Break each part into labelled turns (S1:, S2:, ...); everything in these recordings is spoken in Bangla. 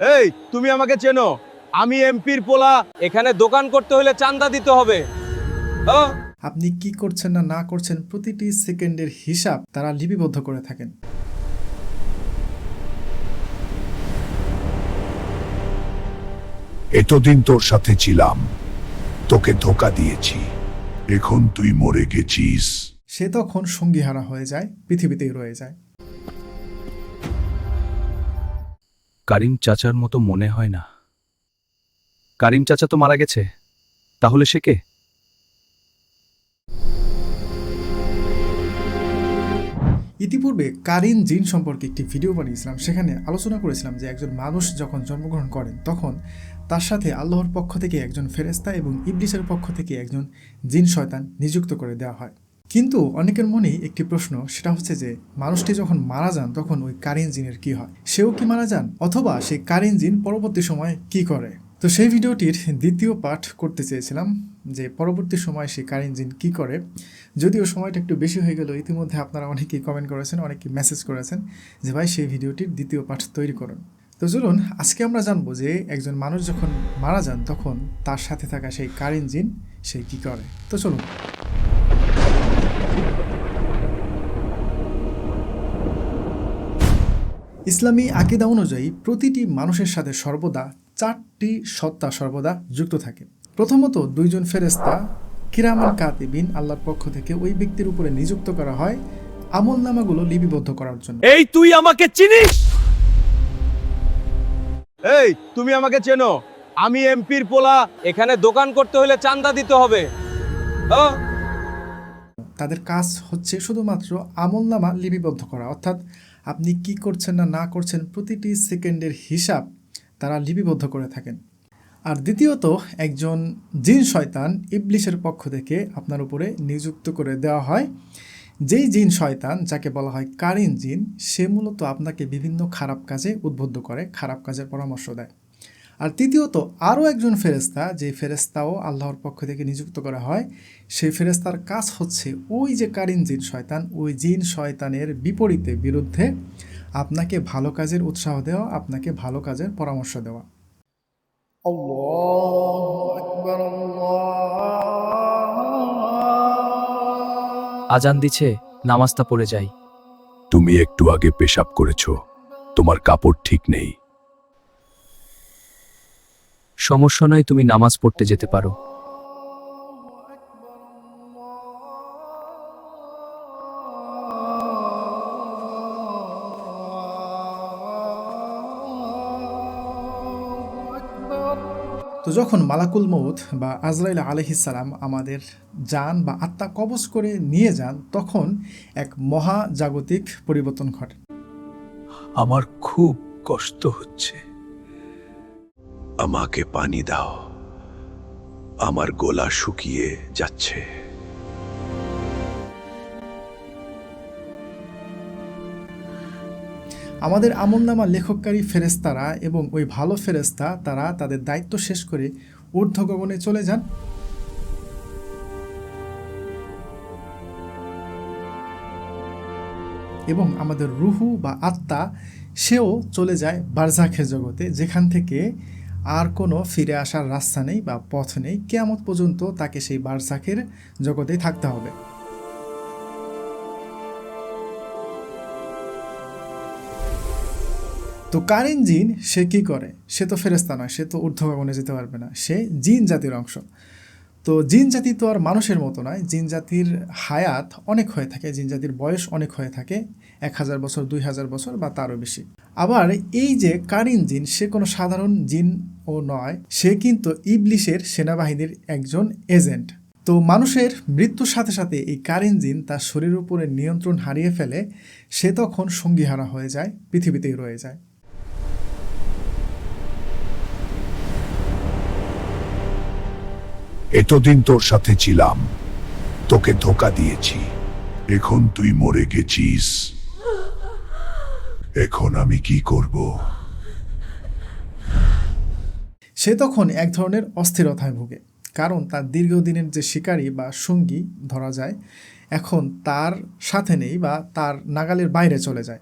S1: এই তুমি আমাকে চেনো। আমি এমপির পোলা। এখানে দোকান করতে হলে চান্দা দিতে হবে।
S2: আপনি কি করছেন না না করছেন প্রতিটি সেকেন্ডের হিসাব তারা লিপিবদ্ধ করে থাকেন।
S3: এতদিন তোর সাথে ছিলাম। তোকে ধোকা দিয়েছি। এখন তুই মরে গেছিস।
S2: সে তখন সঙ্গীহারা হয়ে যায় পৃথিবীতেই রয়ে যায়।
S4: কারিম চাচার মতো মনে হয় না। কারিম চাচা তো মারা গেছে। তাহলে সে কে?
S2: ইতিপূর্বে কারিন জিন সম্পর্কে একটি ভিডিও বানিয়েছিলাম। সেখানে আলোচনা করেছিলাম যে একজন মানুষ যখন জন্মগ্রহণ করেন, তখন তার সাথে আল্লাহর পক্ষ থেকে একজন ফেরেস্তা এবং ইবলিসের পক্ষ থেকে একজন জিন শয়তান নিযুক্ত করে দেওয়া হয়। কিন্তু অনেকের মনেই একটি প্রশ্ন, সেটা হচ্ছে যে, মানুষটি যখন মারা যান, তখন ওই কারিন জিনের কি হয়? সেও কি মারা যান? অথবা সেই কারিন জিন পরবর্তী সময় কি করে? তো সেই ভিডিওটির দ্বিতীয় পাঠ করতে চেয়েছিলাম, যে পরবর্তী সময় সেই কারিন ইঞ্জিন কী করে? যদিও সময়টা একটু বেশি হয়ে গেল, ইতিমধ্যে আপনারা অনেকেই কমেন্ট করেছেন, অনেকেই মেসেজ করেছেন, যে ভাই সেই ভিডিওটির দ্বিতীয় পাঠ তৈরি করুন। তো চলুন, আজকে আমরা জানব যে একজন মানুষ যখন মারা যান, তখন তার সাথে থাকা সেই কারিন জিন, সে কি করে? তো চলুন। ইসলামী আকিদা অনুযায়ী প্রতিটি মানুষের সাথে সর্বদা চারটি সত্তা সর্বদা যুক্ত থাকে। প্রথমত দুইজন ফেরেস্তা কিরামান কাতিবিন আল্লাহর পক্ষ থেকে ওই ব্যক্তির উপরে নিযুক্ত করা হয় আমল নামাগুলো লিপিবদ্ধ করার জন্য।
S1: এই তুই আমাকে চিনিস? এই তুমি আমাকে চেনো। আমি এমপির পোলা এখানে দোকান করতে হলে চান্দা দিতে হবে। ও
S2: তাদের কাজ হচ্ছে শুধুমাত্র আমলনামা লিপিবদ্ধ করা। অর্থাৎ আপনি কি করছেন না না করছেন প্রতিটি সেকেন্ডের হিসাব তারা লিপিবদ্ধ করে থাকেন। আর দ্বিতীয়ত, একজন জিন শয়তান ইবলিশের পক্ষ থেকে আপনার উপরে নিযুক্ত করে দেওয়া হয়। যেই জিন শয়তান, যাকে বলা হয় কারিন জিন, সে মূলত আপনাকে বিভিন্ন খারাপ কাজে উদ্বুদ্ধ করে, খারাপ কাজের পরামর্শ দেয়। আর তৃতীয়ত আরও একজন ফেরেস্তা যে ফেরেস্তাও আল্লাহর পক্ষ থেকে নিযুক্ত করা হয় সেই ফেরেস্তার কাজ হচ্ছে ওই যে কারিন জিন শয়তান ওই জিন শয়তানের বিপরীতে বিরুদ্ধে আপনাকে ভালো কাজের উৎসাহ দেওয়া আপনাকে ভালো কাজের পরামর্শ দেওয়া।
S4: আজান দিছে নামাজটা পড়ে যাই।
S3: তুমি একটু আগে পেশাব করেছ তোমার কাপড় ঠিক নেই।
S4: সমস্যা নয় তুমি নামাজ পড়তে যেতে পারো।
S2: তো যখন মালাকুল মৌত বা আজরাইল আলহিসাল্লাম আমাদের যান বা আত্মা কবজ করে নিয়ে যান তখন এক মহাজাগতিক পরিবর্তন ঘটে।
S3: আমার খুব কষ্ট হচ্ছে। আমাকে পানি দাও। আমার গোলা শুকিয়ে যাচ্ছে।
S2: আমাদের আমলনামা লেখককারী ফেরেস্তারা এবং ওই ভালো ফেরেস্তা তারা তাদের দায়িত্ব শেষ করে ঊর্ধ্ব গগনে চলে যান। এবং আমাদের রুহু বা আত্মা, সেও চলে যায় বারজাখের জগতে, যেখান থেকে আর কোনো ফিরে আসার রাস্তা নেই বা পথ নেই। কেয়ামত পর্যন্ত তাকে সেই বারজাখের জগতেই থাকতে হবে। তো কারিন জিন, সে কি করে? সে তো ফেরেস্তা নয়, সে তো ঊর্ধ্বগগনে যেতে পারবে না। সে জিন জাতির অংশ। তো জিন জাতি তো আর মানুষের মতো নয়। জিন জাতির হায়াত অনেক হয়ে থাকে, জিন জাতির বয়স অনেক হয়ে থাকে, এক হাজার বছর, দুই হাজার বছর বা তারও বেশি। আবার এই যে কারিন জিন, সে কোনো সাধারণ জিন ও নয়, সে কিন্তু ইবলিশের সেনাবাহিনীর একজন এজেন্ট। তো মানুষের মৃত্যুর সাথে সাথে এই কারিন জিন তার শরীরের উপরে নিয়ন্ত্রণ হারিয়ে ফেলে, সে তখন সঙ্গীহারা হয়ে যায়, পৃথিবীতেই রয়ে যায়।
S3: এতদিন তোর সাথে ছিলাম, তোকে ধোকা দিয়েছি। এখন তুই মরে গেছিস। এখন আমি কি করব?
S2: সে তখন এক ধরনের অস্থিরতায় ভোগে। কারণ তার দীর্ঘদিনের যে শিকারী বা সঙ্গী ধরা যায়, এখন তার সাথে নেই বা তার নাগালের বাইরে চলে যায়।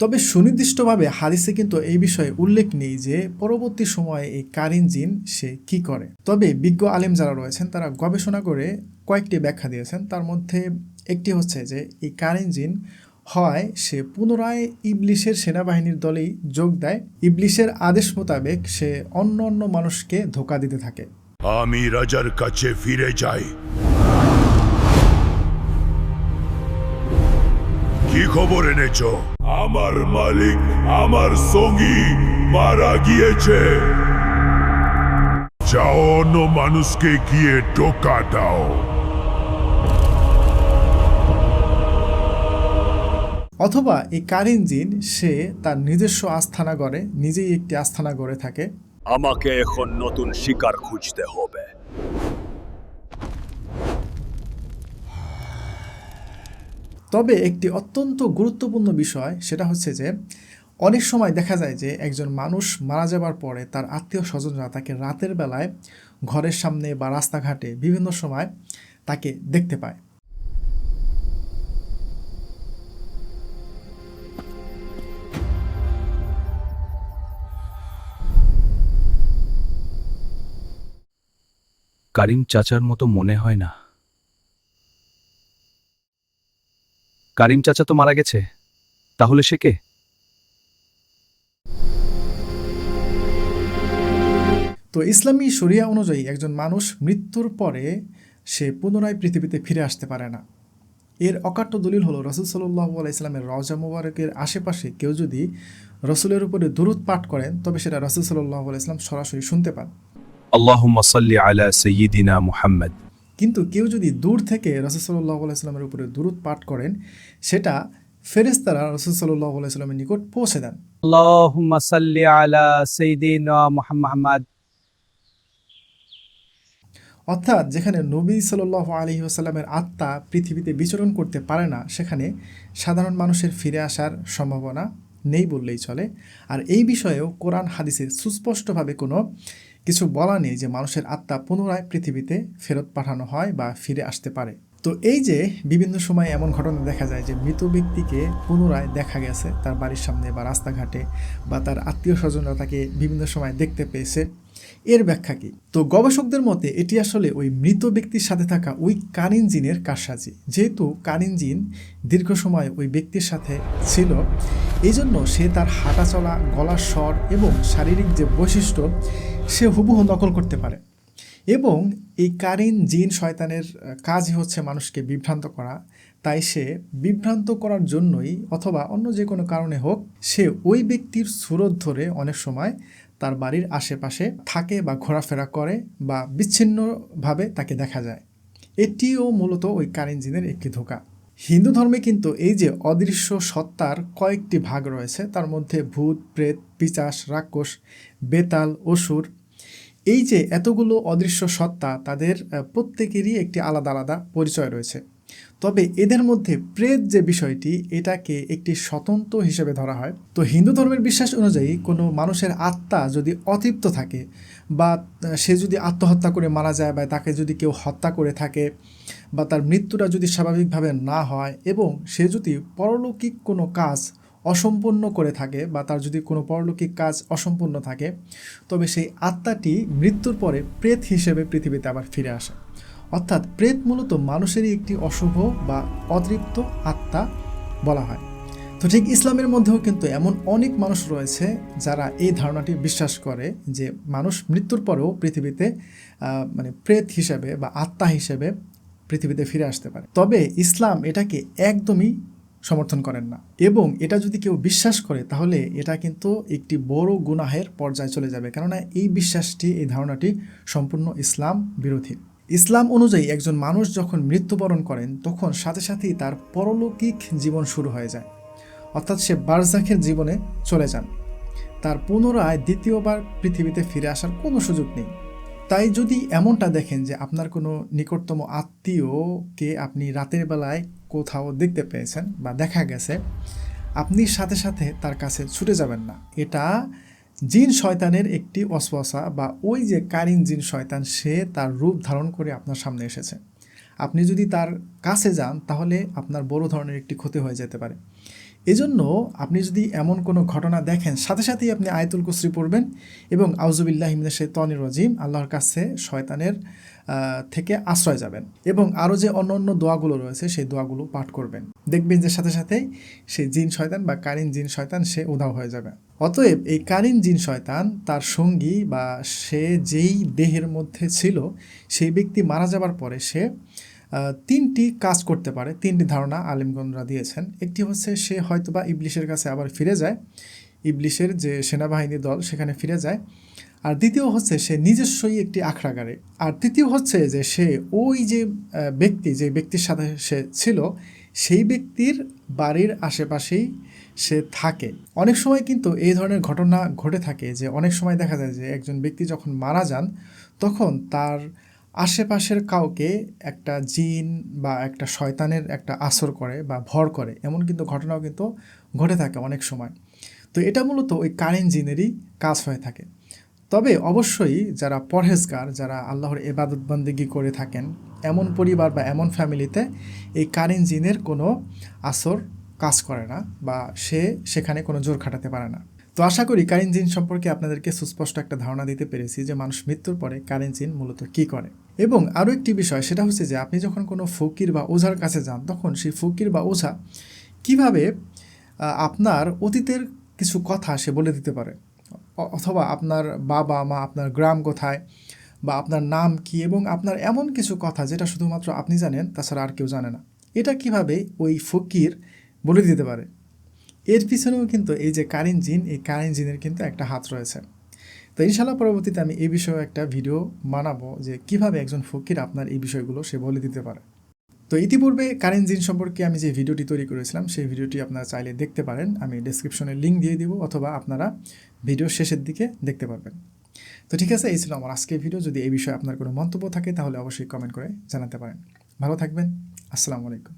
S2: তবে সুনির্দিষ্টভাবে হাদিসে কিন্তু এই বিষয়ে উল্লেখ নেই যে পরবর্তী সময়ে এই কারিন জিন সে কি করে। তবে বিজ্ঞ আলেম যারা রয়েছেন, তারা গবেষণা করে কয়েকটি ব্যাখ্যা দিয়েছেন। তার মধ্যে একটি হচ্ছে যে এই কারিন জিন হয়, সে পুনরায় ইবলিশের সেনাবাহিনীর দলেই যোগ দেয়। ইবলিশের আদেশ মোতাবেক সে অন্য অন্য মানুষকে ধোকা দিতে থাকে।
S3: আমি রাজার কাছে ফিরে যাই। খবর এনেছ? আমার মালিক আমার সঙ্গী মারা গিয়েছে। যাও অন্য মানুষকে গিয়ে টোকা দাও।
S2: অথবা এই কারিন জিন সে তার নিজস্ব আস্থানা গড়ে নিজেই একটি আস্থানা গড়ে থাকে।
S5: আমাকে এখন নতুন শিকার খুঁজতে হবে।
S2: তবে একটি অত্যন্ত গুরুত্বপূর্ণ বিষয়, সেটা হচ্ছে যে, অনেক সময় দেখা যায় যে, একজন মানুষ মারা যাবার পরে তার আত্মীয় স্বজনরা তাকে রাতের বেলায় ঘরের সামনে বা রাস্তাঘাটে বিভিন্ন সময় তাকে দেখতে পায়।
S4: কারিম চাচার মতো মনে হয় না। কারিম চাচা তো মারা গেছে। তাহলে সে কে?
S2: তো ইসলামী শরিয়া অনুযায়ী একজন মানুষ মৃত্যুর পরে সে পুনরায় পৃথিবীতে ফিরে আসতে পারে না। এর অকাট্য দলিল হলো রসুল সাল্লাহ ইসলামের রওজা মুবারকের আশেপাশে কেউ যদি রসুলের উপরে দুরুদ পাঠ করেন তবে সেটা রসুল সাল্লাহ ইসলাম সরাসরি শুনতে পান।
S4: আল্লাহুম্মা সাল্লি আলা সাইয়্যিদিনা মুহাম্মদ।
S2: কিন্তু কেউ যদি দূর থেকে রসুল্লাহ আলাইস্লামের উপরে দূরত পাঠ করেন সেটা ফেরেস্তারা রসদ সাল্লাহ আলাইস্লামের নিকট পৌঁছে দেন। অর্থাৎ যেখানে নবী সাল্লাহ আলী আসাল্লামের আত্মা পৃথিবীতে বিচরণ করতে পারে না সেখানে সাধারণ মানুষের ফিরে আসার সম্ভাবনা নেই বললেই চলে। আর এই বিষয়েও কোরআন হাদিসে সুস্পষ্টভাবে কোনো কিছু বলা নেই যে মানুষের আত্মা পুনরায় পৃথিবীতে ফেরত পাঠানো হয় বা ফিরে আসতে পারে। তো এই যে বিভিন্ন সময় এমন ঘটনা দেখা যায় যে মৃত ব্যক্তিকে পুনরায় দেখা গেছে তার বাড়ির সামনে বা রাস্তাঘাটে বা তার আত্মীয় স্বজনরা তাকে বিভিন্ন সময় দেখতে পেয়েছে, এর ব্যাখ্যা কি? তো গবেষকদের মতে এটি আসলে ওই মৃত ব্যক্তির সাথে থাকা ওই কারিন জিনের কারসাজি। যেহেতু কারিন জিন দীর্ঘ সময় ওই ব্যক্তির সাথে ছিল এই জন্য সে তার হাঁটা চলা গলার স্বর এবং শারীরিক যে বৈশিষ্ট্য সে হুবহু নকল করতে পারে। এবং এই কারিন জিন শয়তানের কাজই হচ্ছে মানুষকে বিভ্রান্ত করা। তাই সে বিভ্রান্ত করার জন্যই অথবা অন্য যে কোনো কারণে হোক, সে ওই ব্যক্তির সুরত ধরে অনেক সময় তার বাড়ির আশেপাশে থাকে বা ঘোরাফেরা করে বা বিচ্ছিন্নভাবে তাকে দেখা যায়। এটিও মূলত ওই কারিন জিনের একটি ধোকা। হিন্দু ধর্মে কিন্তু এই যে অদৃশ্য সত্তার কয়েকটি ভাগ রয়েছে, তার মধ্যে ভূত, প্রেত, পিচাস, রাক্ষস, বেতাল, অসুর এই যে এতগুলো অদৃশ্য সত্তা, তাদের প্রত্যেকেরই একটি আলাদা আলাদা পরিচয় রয়েছে। তবে এদের মধ্যে প্রেত যে বিষয়টি, এটাকে একটি স্বতন্ত্র হিসেবে ধরা হয়। তো হিন্দু ধর্মের বিশ্বাস অনুযায়ী কোনো মানুষের আত্মা যদি অতৃপ্ত থাকে বা সে যদি আত্মহত্যা করে মারা যায় বা তাকে যদি কেউ হত্যা করে থাকে বা তার মৃত্যুটা যদি স্বাভাবিকভাবে না হয় এবং সে যদি পরলৌকিক কোনো কাজ অসম্পূর্ণ করে থাকে বা তার যদি কোনো পরলৌকিক কাজ অসম্পূর্ণ থাকে, তবে সেই আত্মাটি মৃত্যুর পরে প্রেত হিসেবে পৃথিবীতে আবার ফিরে আসে। অর্থাৎ প্রেত মূলত মানুষেরই একটি অশুভ বা অতৃপ্ত আত্মা বলা হয়। তো ঠিক ইসলামের মধ্যেও কিন্তু এমন অনেক মানুষ রয়েছে যারা এই ধারণাটি বিশ্বাস করে যে মানুষ মৃত্যুর পরেও পৃথিবীতে মানে প্রেত হিসেবে বা আত্মা হিসেবে পৃথিবীতে ফিরে আসতে পারে। তবে ইসলাম এটাকে একদমই সমর্থন করেন না। এবং এটা যদি কেউ বিশ্বাস করে, তাহলে এটা কিন্তু একটি বড় গুনাহের পর্যায়ে চলে যাবে। কেননা এই বিশ্বাসটি, এই ধারণাটি সম্পূর্ণ ইসলাম বিরোধী। ইসলাম অনুযায়ী একজন মানুষ যখন মৃত্যুবরণ করেন, তখন সাথে সাথেই তার পরলৌকিক জীবন শুরু হয়ে যায়। অর্থাৎ সে বারজাখের জীবনে চলে যান। তার পুনরায় দ্বিতীয়বার পৃথিবীতে ফিরে আসার কোনো সুযোগ নেই। তাই যদি এমনটা দেখেন যে আপনার কোনো নিকটতম আত্মীয়কে আপনি রাতের বেলায় কোথাও দেখতে পেয়েছেন বা দেখা গেছে, আপনি সাথে সাথে তার কাছে ছুটে যাবেন না। এটা জিন শয়তানের একটি অশ্বাসা বা ওই যে কারিন জিন শয়তান, সে তার রূপ ধারণ করে আপনার সামনে এসেছে। আপনি যদি তার কাছে যান, তাহলে আপনার বড় ধরনের একটি ক্ষতি হয়ে যেতে পারে। এজন্য আপনি যদি এমন কোনো ঘটনা দেখেন, সাথে সাথেই আপনি আয়তুল কুসরি পড়বেন এবং আউজুবিল্লাহ ইমিনা শেতনির রজিম, আল্লাহর কাছে শয়তানের থেকে আশ্রয় যাবেন এবং আরও যে অন্য অন্য দোয়াগুলো রয়েছে সেই দোয়াগুলো পাঠ করবেন। দেখবেন যে সাথে সাথেই সেই জিন শয়তান বা কারিন জিন শয়তান সে উধাও হয়ে যাবে। অতএব এই কারিন জিন শয়তান, তার সঙ্গী বা সে যেই দেহের মধ্যে ছিল, সেই ব্যক্তি মারা যাবার পরে সে তিনটি কাজ করতে পারে, তিনটি ধারণা আলিমগণরা দিয়েছেন। একটি হচ্ছে সে হয়তোবা ইবলিশের কাছে আবার ফিরে যায়। ইবলিশের যে সেনাবাহিনী দল সেখানে ফিরে যায়। আর দ্বিতীয় হচ্ছে সে নিজস্বই একটি আখড়াগারে। আর তৃতীয় হচ্ছে যে সে ওই যে ব্যক্তি, যে ব্যক্তির সাথে সে ছিল, সেই ব্যক্তির বাড়ির আশেপাশেই সে থাকে। অনেক সময় কিন্তু এই ধরনের ঘটনা ঘটে থাকে যে অনেক সময় দেখা যায় যে একজন ব্যক্তি যখন মারা যান, তখন তার আশেপাশের কাউকে একটা জিন বা একটা শয়তানের একটা আসর করে বা ভর করে। এমন কিন্তু ঘটনাও কিন্তু ঘটে থাকে অনেক সময়। তো এটা মূলত ওই কারেন্ট জিনেরই কাজ হয়ে থাকে। তবে অবশ্যই যারা পরহেজগার, যারা আল্লাহর এবাদত বন্দিগি করে থাকেন, এমন পরিবার বা এমন ফ্যামিলিতে এই কারেন্ট জিনের কোনো আসর কাজ করে না বা সে সেখানে কোনো জোর খাটাতে পারে না। তো আশা করি কারেন্ট জিন সম্পর্কে আপনাদেরকে সুস্পষ্ট একটা ধারণা দিতে পেরেছি যে মানুষ মৃত্যুর পরে কারেন্ট জিন মূলত কী করে। এবং আরও একটি বিষয়, সেটা হচ্ছে যে আপনি যখন কোনো ফকির বা ওঝার কাছে যান, তখন সেই ফকির বা ওঝা কীভাবে আপনার অতীতের কিছু কথা সে বলে দিতে পারে? অথবা আপনার বাবা মা, আপনার গ্রাম কোথায় বা আপনার নাম কি এবং আপনার এমন কিছু কথা যেটা শুধুমাত্র আপনি জানেন, তাছাড়া আর কেউ জানে না। এটা কীভাবে ওই ফকির বলে দিতে পারে? এর পিছনেও কিন্তু এই যে কারিন জিন, এই কারিন জিনের কিন্তু একটা হাত রয়েছে। তো ইনশাল্লাহ পরবর্তীতে আমি এই বিষয়ে একটা ভিডিও বানাবো যে কীভাবে একজন ফকির আপনার এই বিষয়গুলো সে বলে দিতে পারে। তো ইতিপূর্বে কারেন্ট জিন সম্পর্কে আমি যে ভিডিওটি তৈরি করেছিলাম, সেই ভিডিওটি আপনারা চাইলে দেখতে পারেন। আমি ডিসক্রিপশনে লিঙ্ক দিয়ে দিব, অথবা আপনারা ভিডিও শেষের দিকে দেখতে পারবেন। তো ঠিক আছে, এই ছিল আমার আজকের ভিডিও যদি এই বিষয়ে আপনার কোনো মন্তব্য থাকে, তাহলে অবশ্যই কমেন্ট করে জানাতে পারেন। ভালো থাকবেন। আসসালামু আলাইকুম।